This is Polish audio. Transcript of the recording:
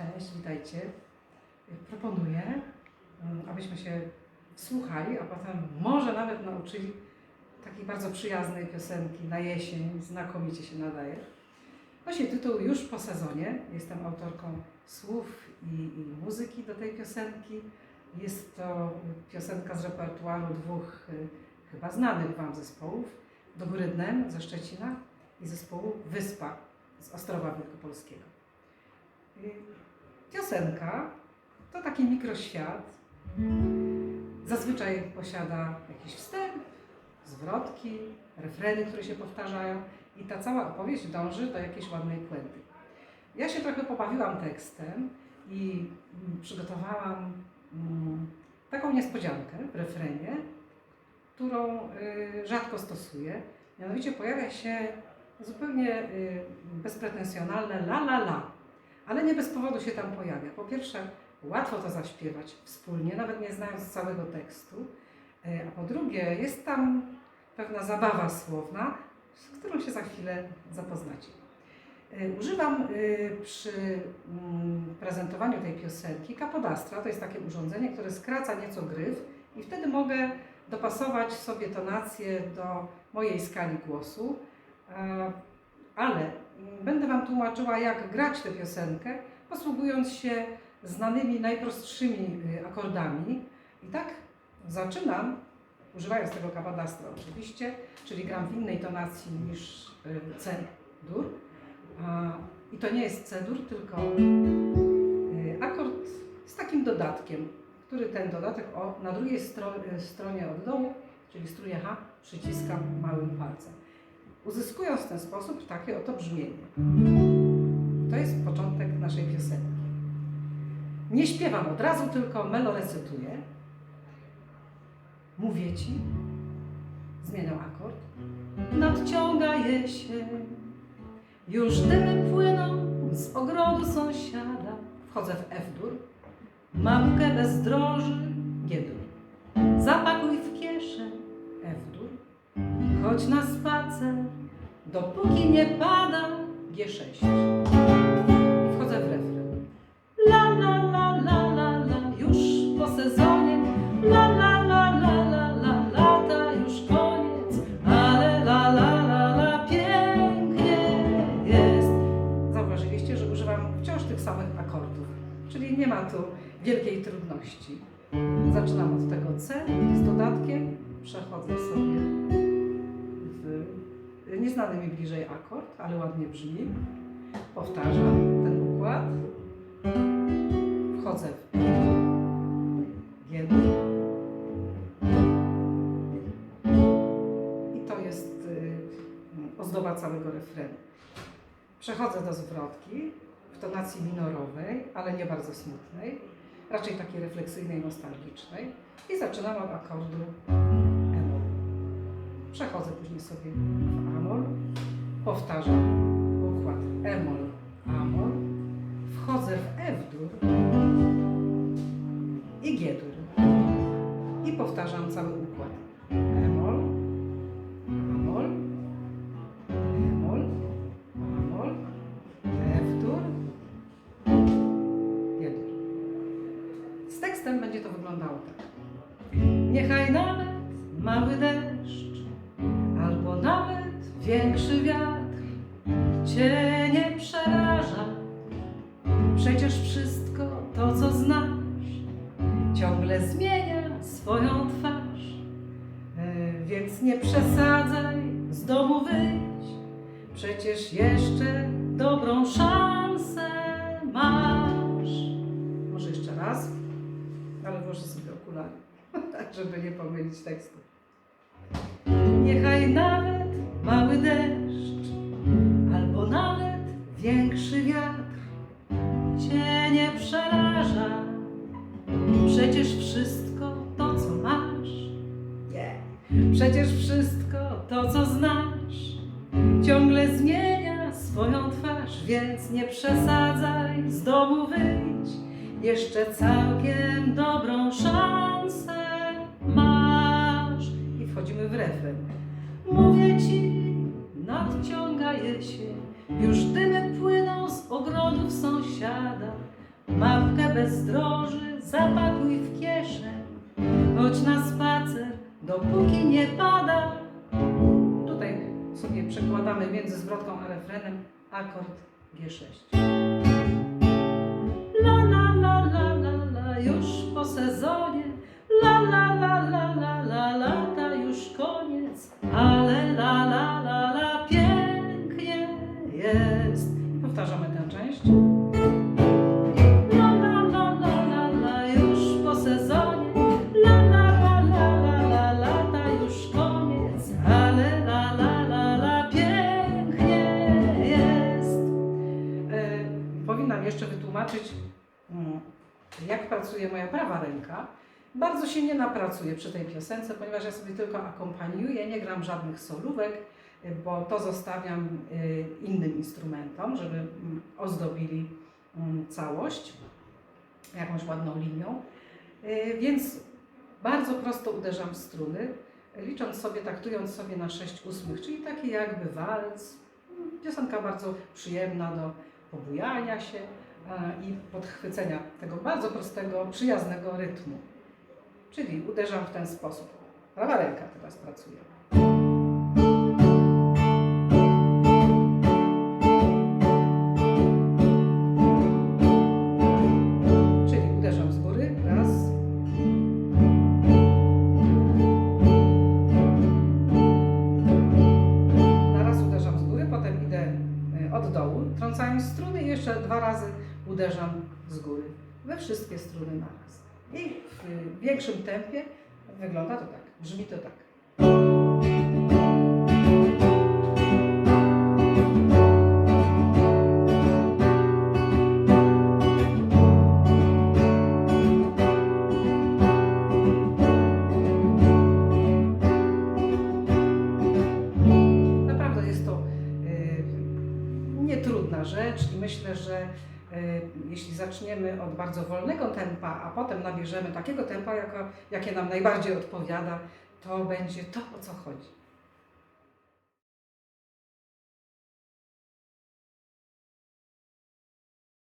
Cześć, witajcie. Proponuję, mm, abyśmy się słuchali, a potem może nawet nauczyli takiej bardzo przyjaznej piosenki na jesień, znakomicie się nadaje. Nosi tytuł Już po sezonie. Jestem autorką słów i, i muzyki do tej piosenki. Jest to piosenka z repertuaru dwóch y, chyba znanych Wam zespołów. Do Góry Dnem ze Szczecina i zespołu Wyspa z Ostrowa Wielkopolskiego. Y, Piosenka to taki mikroświat. Zazwyczaj posiada jakiś wstęp, zwrotki, refreny, które się powtarzają i ta cała opowieść dąży do jakiejś ładnej puenty. Ja się trochę pobawiłam tekstem i mm, przygotowałam mm, taką niespodziankę w refrenie, którą y, rzadko stosuję. Mianowicie pojawia się zupełnie y, bezpretensjonalne la la la, ale nie bez powodu się tam pojawia. Po pierwsze, łatwo to zaśpiewać wspólnie, nawet nie znając całego tekstu, y, a po drugie, jest tam pewna zabawa słowna, z którą się za chwilę zapoznacie. Y, Używam y, przy mm, prezentowaniu tej piosenki kapodastra. To jest takie urządzenie, które skraca nieco gryf i wtedy mogę dopasować sobie tonację do mojej skali głosu. E, Ale będę Wam tłumaczyła, jak grać tę piosenkę, posługując się znanymi, najprostszymi y, akordami. I tak zaczynam, używając tego kapodastra oczywiście, czyli gram w innej tonacji niż y, C-dur. I to nie jest C-dur, tylko y, akord z takim dodatkiem, który ten dodatek o, na drugiej stro, stronie od dołu, czyli struje H, przyciskam małym palcem. Uzyskując w ten sposób takie oto brzmienie. To jest początek naszej piosenki. Nie śpiewam od razu, tylko melorecytuję. Mówię Ci, zmieniam akord. Nadciąga jesień, już dymy płyną z ogrodu sąsiada. Wchodzę w F-dur, mapkę bez droży, G-dur. Zapakuj w. Chodź na spacer, dopóki nie pada, G6. I wchodzę w refren. La la la la la la, już po sezonie. La la la la la la, lata już koniec. Ale la la la la, pięknie jest. Zauważyliście, że używam wciąż tych samych akordów, czyli nie ma tu wielkiej trudności. Zaczynam od tego C z dodatkiem, przechodzę sobie nieznany mi bliżej akord, ale ładnie brzmi. Powtarzam ten układ. Wchodzę w G. I to jest y, ozdoba całego refrenu. Przechodzę do zwrotki w tonacji minorowej, ale nie bardzo smutnej, raczej takiej refleksyjnej, nostalgicznej i zaczynam od akordu. Przechodzę później sobie w Amol, powtarzam układ E-moll, Amol, wchodzę w F-dur i G-dur i powtarzam cały układ E-moll, Amol, E-moll, Amol, F-dur, G-dur. Z tekstem będzie to wyglądało tak. Niechaj nawet mały deszcz, większy wiatr Cię nie przeraża. Przecież wszystko to, co znasz, ciągle zmienia swoją twarz. E, Więc nie przesadzaj, z domu wyjdź, przecież jeszcze dobrą szansę masz. Może jeszcze raz, ale włożę sobie okulary, tak żeby nie pomylić tekstu. Niechaj nawet mały deszcz, albo nawet większy wiatr cię nie przeraża. Przecież wszystko to, co masz, nie. Przecież wszystko to, co znasz, ciągle zmienia swoją twarz, więc nie przesadzaj, z domu wyjdź. Jeszcze całkiem dobrą szansę masz. I wchodzimy w refren. Mówię ci, jesień, już dymy płyną z ogrodów sąsiada. mapkę bez droży zapakuj w kieszeń, chodź na spacer, dopóki nie pada. Tutaj sobie przekładamy między zwrotką a refrenem akord G6. La la la la la la, już po sezonie. La la la la la jak pracuje moja prawa ręka. Bardzo się nie napracuję przy tej piosence, ponieważ ja sobie tylko akompaniuję, nie gram żadnych solówek, bo to zostawiam y, innym instrumentom, żeby mm, ozdobili mm, całość jakąś ładną linią. Y, Więc bardzo prosto uderzam w struny, licząc sobie, taktując sobie na 6 ósmych, czyli taki jakby walc. Mm, Piosenka bardzo przyjemna do pobujania się i podchwycenia tego bardzo prostego, przyjaznego rytmu. Czyli uderzam w ten sposób. Prawa ręka teraz pracuje. Uderzam z góry. We wszystkie struny na raz. I w większym tempie wygląda to tak, brzmi to tak. Jeśli zaczniemy od bardzo wolnego tempa, a potem nabierzemy takiego tempa, jako, jakie nam najbardziej odpowiada, to będzie to, o co chodzi.